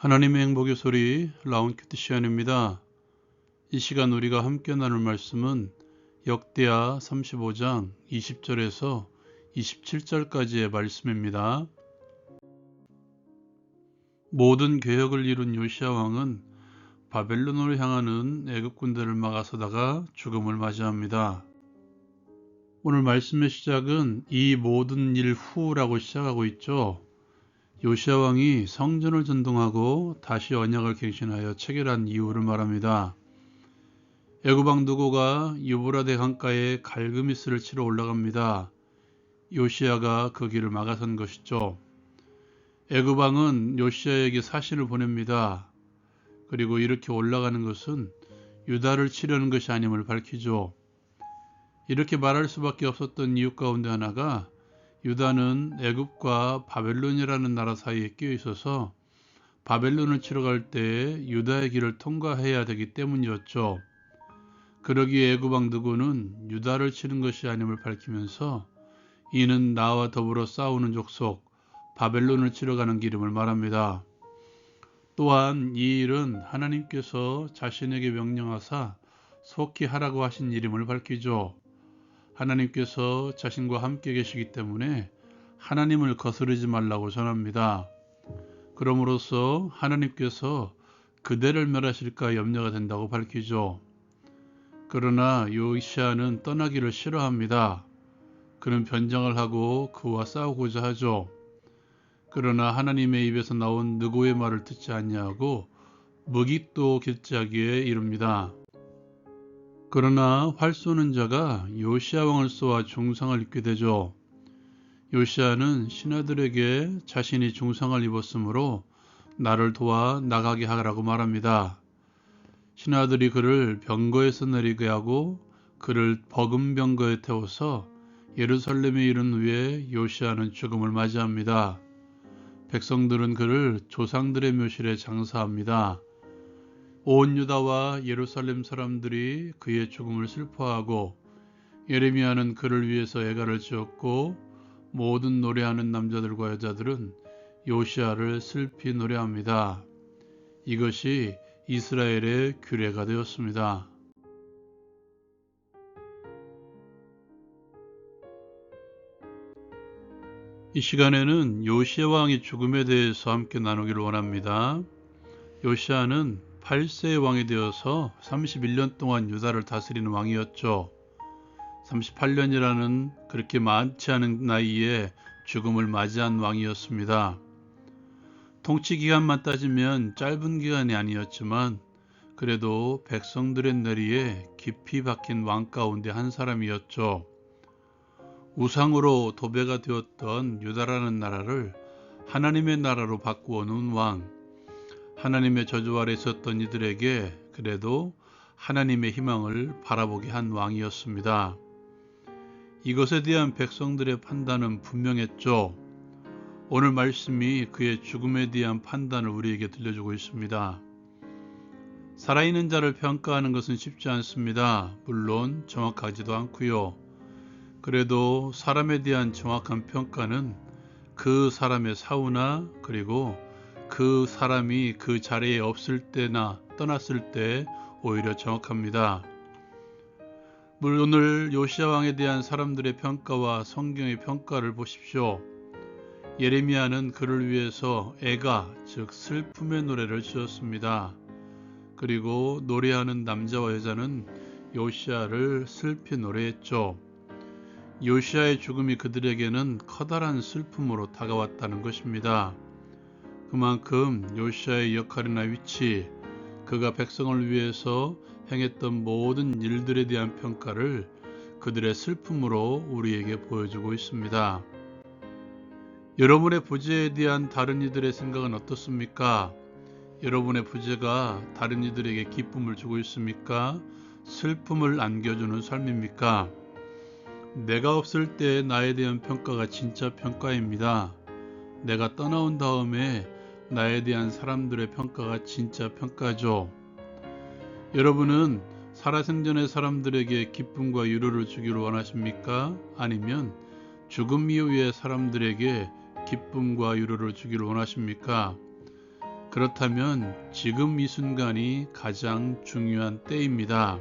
하나님의 행복의 소리 라운키트 시안입니다. 이 시간 우리가 함께 나눌 말씀은 역대하 35장 20절에서 27절까지의 말씀입니다. 모든 계획을 이룬 요시아 왕은 바벨론으로 향하는 애굽 군대를 막아서다가 죽음을 맞이합니다. 오늘 말씀의 시작은 이 모든 일 후라고 시작하고 있죠. 요시아 왕이 성전을 전동하고 다시 언약을 갱신하여 체결한 이유를 말합니다. 애굽 왕 누고가 유브라데 강가에 갈그미스를 치러 올라갑니다. 요시아가 그 길을 막아선 것이죠. 애굽 왕은 요시아에게 사신을 보냅니다. 그리고 이렇게 올라가는 것은 유다를 치려는 것이 아님을 밝히죠. 이렇게 말할 수밖에 없었던 이유 가운데 하나가 유다는 애굽과 바벨론이라는 나라 사이에 끼어 있어서 바벨론을 치러 갈 때 유다의 길을 통과해야 되기 때문이었죠. 그러기에 애굽 왕 느고는 유다를 치는 것이 아님을 밝히면서 이는 나와 더불어 싸우는 족속 바벨론을 치러 가는 기름을 말합니다. 또한 이 일은 하나님께서 자신에게 명령하사 속히 하라고 하신 이름을 밝히죠. 하나님께서 자신과 함께 계시기 때문에 하나님을 거스르지 말라고 전합니다. 그럼으로써 하나님께서 그대를 멸하실까 염려가 된다고 밝히죠. 그러나 요시아는 떠나기를 싫어합니다. 그는 변장을 하고 그와 싸우고자 하죠. 그러나 하나님의 입에서 나온 느고의 말을 듣지 않냐고 무기또 결제하기에 이릅니다. 그러나 활 쏘는 자가 요시아 왕을 쏘아 중상을 입게 되죠. 요시아는 신하들에게 자신이 중상을 입었으므로 나를 도와 나가게 하라고 말합니다. 신하들이 그를 병거에서 내리게 하고 그를 버금 병거에 태워서 예루살렘에 이른 후에 요시아는 죽음을 맞이합니다. 백성들은 그를 조상들의 묘실에 장사합니다. 온 유다와 예루살렘 사람들이 그의 죽음을 슬퍼하고 예레미야는 그를 위해서 애가를 지었고 모든 노래하는 남자들과 여자들은 요시아를 슬피 노래합니다. 이것이 이스라엘의 규례가 되었습니다. 이 시간에는 요시아 왕의 죽음에 대해서 함께 나누기를 원합니다. 요시아는 8세의 왕이 되어서 31년 동안 유다를 다스리는 왕이었죠. 38년이라는 그렇게 많지 않은 나이에 죽음을 맞이한 왕이었습니다. 통치 기간만 따지면 짧은 기간이 아니었지만 그래도 백성들의 내리에 깊이 박힌 왕 가운데 한 사람이었죠. 우상으로 도배가 되었던 유다라는 나라를 하나님의 나라로 바꾸어 놓은 왕. 하나님의 저주 아래 있었던 이들에게 그래도 하나님의 희망을 바라보게 한 왕이었습니다. 이것에 대한 백성들의 판단은 분명했죠. 오늘 말씀이 그의 죽음에 대한 판단을 우리에게 들려주고 있습니다. 살아있는 자를 평가하는 것은 쉽지 않습니다. 물론 정확하지도 않고요. 그래도 사람에 대한 정확한 평가는 그 사람의 사우나 그리고 그 사람이 그 자리에 없을 때나 떠났을 때 오히려 정확합니다. 오늘 요시아 왕에 대한 사람들의 평가와 성경의 평가를 보십시오. 예레미야는 그를 위해서 애가 즉 슬픔의 노래를 지었습니다. 그리고 노래하는 남자와 여자는 요시아를 슬피 노래했죠. 요시아의 죽음이 그들에게는 커다란 슬픔으로 다가왔다는 것입니다. 그만큼 요시아의 역할이나 위치, 그가 백성을 위해서 행했던 모든 일들에 대한 평가를 그들의 슬픔으로 우리에게 보여주고 있습니다. 여러분의 부재에 대한 다른 이들의 생각은 어떻습니까? 여러분의 부재가 다른 이들에게 기쁨을 주고 있습니까? 슬픔을 안겨주는 삶입니까? 내가 없을 때 나에 대한 평가가 진짜 평가입니다. 내가 떠나온 다음에 나에 대한 사람들의 평가가 진짜 평가죠. 여러분은 살아생전의 사람들에게 기쁨과 위로를 주기를 원하십니까? 아니면 죽음 이후의 사람들에게 기쁨과 위로를 주기를 원하십니까? 그렇다면 지금 이 순간이 가장 중요한 때입니다.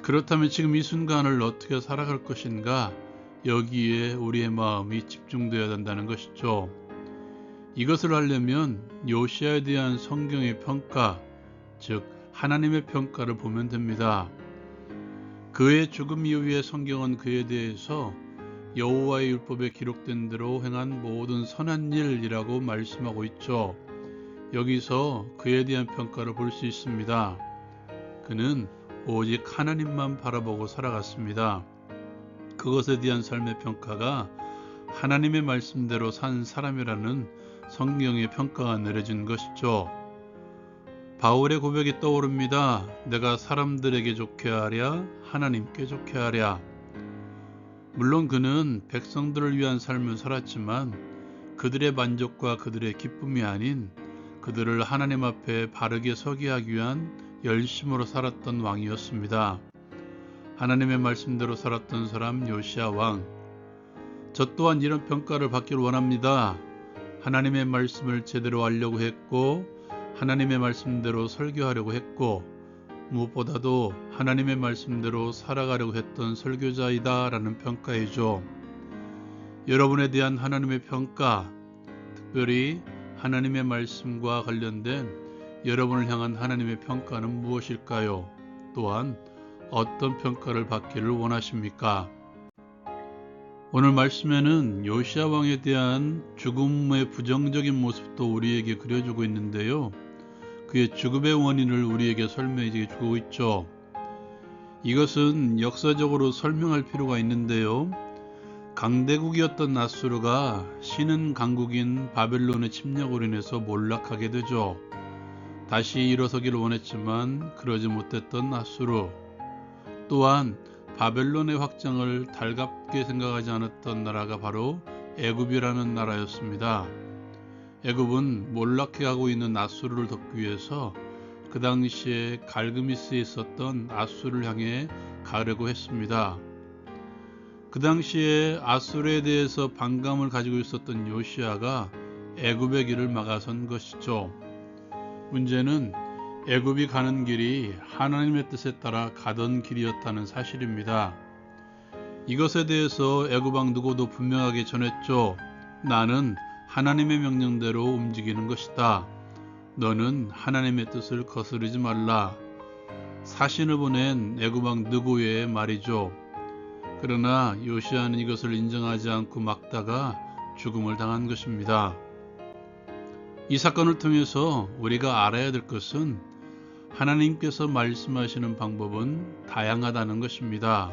그렇다면 지금 이 순간을 어떻게 살아갈 것인가? 여기에 우리의 마음이 집중되어야 된다는 것이죠. 이것을 하려면 요시아에 대한 성경의 평가, 즉 하나님의 평가를 보면 됩니다. 그의 죽음 이후에 성경은 그에 대해서 여호와의 율법에 기록된 대로 행한 모든 선한 일이라고 말씀하고 있죠. 여기서 그에 대한 평가를 볼 수 있습니다. 그는 오직 하나님만 바라보고 살아갔습니다. 그것에 대한 삶의 평가가 하나님의 말씀대로 산 사람이라는 성경의 평가가 내려진 것이죠. 바울의 고백이 떠오릅니다. 내가 사람들에게 좋게 하랴, 하나님께 좋게 하랴. 물론 그는 백성들을 위한 삶을 살았지만 그들의 만족과 그들의 기쁨이 아닌 그들을 하나님 앞에 바르게 서게 하기 위한 열심으로 살았던 왕이었습니다. 하나님의 말씀대로 살았던 사람 요시아 왕. 저 또한 이런 평가를 받기를 원합니다. 하나님의 말씀을 제대로 알려고 했고 하나님의 말씀대로 설교하려고 했고 무엇보다도 하나님의 말씀대로 살아가려고 했던 설교자이다 라는 평가이죠. 여러분에 대한 하나님의 평가, 특별히 하나님의 말씀과 관련된 여러분을 향한 하나님의 평가는 무엇일까요? 또한 어떤 평가를 받기를 원하십니까? 오늘 말씀에는 요시아 왕에 대한 죽음의 부정적인 모습도 우리에게 그려주고 있는데요. 그의 죽음의 원인을 우리에게 설명해 주고 있죠. 이것은 역사적으로 설명할 필요가 있는데요. 강대국이었던 나수르가 신은 강국인 바벨론의 침략으로 인해서 몰락하게 되죠. 다시 일어서기를 원했지만 그러지 못했던 나수르. 또한 바벨론의 확장을 달갑게 생각하지 않았던 나라가 바로 애굽이라는 나라였습니다. 애굽은 몰락해가고 있는 아수르를 덮기 위해서 그 당시에 갈그미스에 있었던 아수르를 향해 가려고 했습니다. 그 당시에 아수르에 대해서 반감을 가지고 있었던 요시아가 애굽의 길을 막아선 것이죠. 문제는 애굽이 가는 길이 하나님의 뜻에 따라 가던 길이었다는 사실입니다. 이것에 대해서 애굽왕 누구도 분명하게 전했죠. 나는 하나님의 명령대로 움직이는 것이다. 너는 하나님의 뜻을 거스르지 말라. 사신을 보낸 애굽왕 느고의 말이죠. 그러나 요시아는 이것을 인정하지 않고 막다가 죽음을 당한 것입니다. 이 사건을 통해서 우리가 알아야 될 것은 하나님께서 말씀하시는 방법은 다양하다는 것입니다.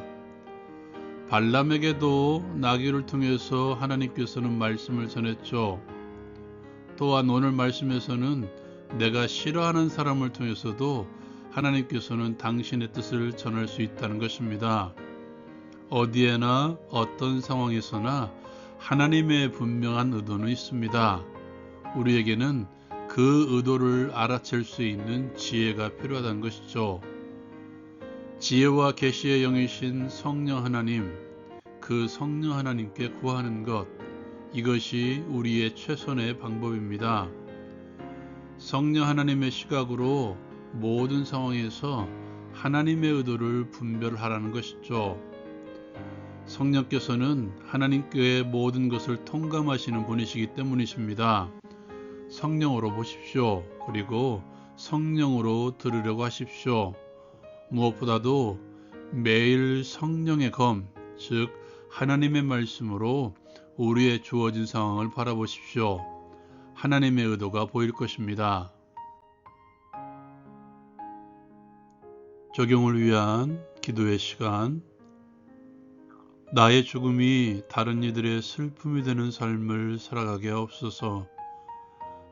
발람에게도 나귀를 통해서 하나님께서는 말씀을 전했죠. 또한 오늘 말씀에서는 내가 싫어하는 사람을 통해서도 하나님께서는 당신의 뜻을 전할 수 있다는 것입니다. 어디에나 어떤 상황에서나 하나님의 분명한 의도는 있습니다. 우리에게는 그 의도를 알아챌 수 있는 지혜가 필요하다는 것이죠. 지혜와 계시의 영이신 성령 하나님, 그 성령 하나님께 구하는 것, 이것이 우리의 최선의 방법입니다. 성령 하나님의 시각으로 모든 상황에서 하나님의 의도를 분별하라는 것이죠. 성령께서는 하나님께 모든 것을 통감하시는 분이시기 때문이십니다. 성령으로 보십시오. 그리고 성령으로 들으려고 하십시오. 무엇보다도 매일 성령의 검, 즉 하나님의 말씀으로 우리의 주어진 상황을 바라보십시오. 하나님의 의도가 보일 것입니다. 적용을 위한 기도의 시간. 나의 죽음이 다른 이들의 슬픔이 되는 삶을 살아가게 하옵소서.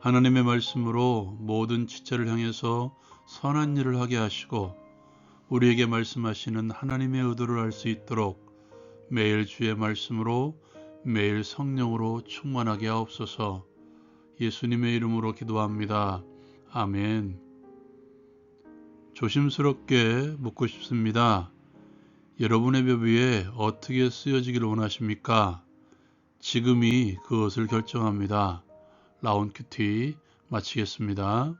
하나님의 말씀으로 모든 지체를 향해서 선한 일을 하게 하시고 우리에게 말씀하시는 하나님의 의도를 알 수 있도록 매일 주의 말씀으로 매일 성령으로 충만하게 하옵소서 예수님의 이름으로 기도합니다. 아멘. 조심스럽게 묻고 싶습니다. 여러분의 뼈비에 어떻게 쓰여지기를 원하십니까? 지금이 그것을 결정합니다. 라운 큐티 마치겠습니다.